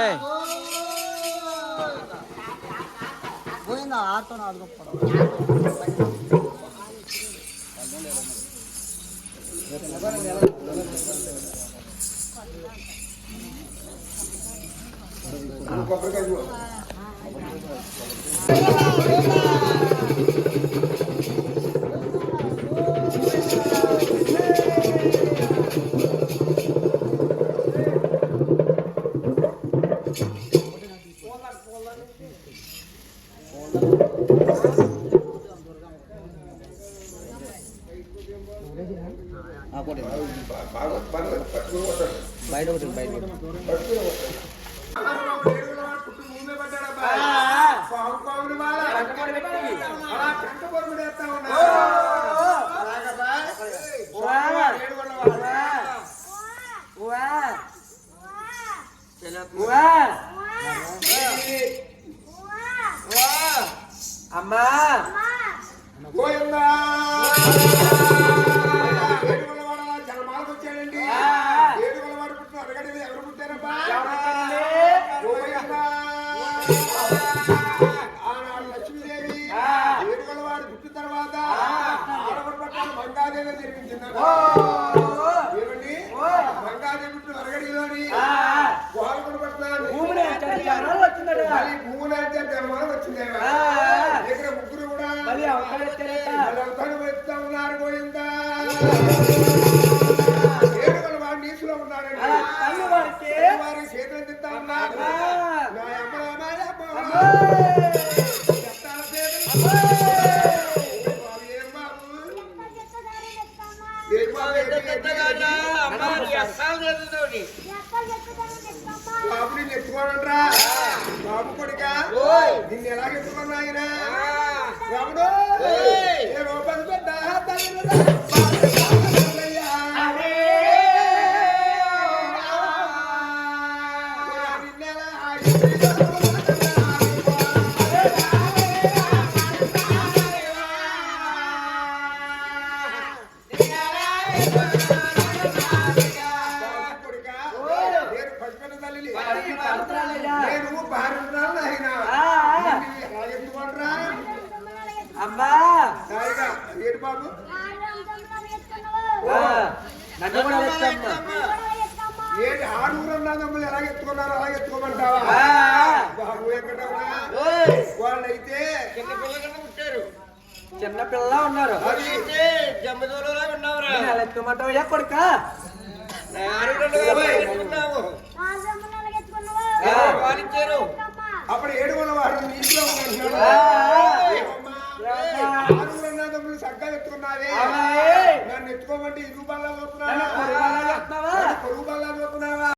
ఏయ్ పోయిందా ఆటో నాలుగు బయట ఒకటి బయట ఒకటి. ఆనాడు లక్ష్మీదేవి ఏడుగుల వాడు పుట్టిన తర్వాత ఆడపడి పట్టాలు మంగాదేవి జరిపించిందట ఉన్నారు గోవిందా. ఏడుగుల వాడు నీసులో వారికి. వారి చేతులు తింటా ఉన్నారు. నా అమ్మ చేతులు. ఏ బాబు, కొడుక. నిన్ను ఎలా ఎత్తుకున్నా ఆయన రాముడు! ఏ రూపాయలు పెద్ద తల్లిదండ్రులు. అమ్మా ఏంటి బాబు? ఆ, నన్ను కూడా వచ్చమ్మా ఏంటి ఆరుగురు అన్నదమ్ములు ఎలా ఎత్తుకున్నారు అలా ఎత్తుకోమంటావా? ఆ. బాబు ఎక్కడవునా ఓయ్, వాళ్ళైతే చిన్న పిల్ల ఉన్నారు. అది. నేను ఎలా ఎత్తుకోమంటావు కొడుక? అప్పుడు సగ్గా ఎత్తుకున్నావే. నన్ను ఎత్తుకోమంటే ఇరుగు బల్ల చూపున్నావా పొరుగు బల్ల చూపున్నావా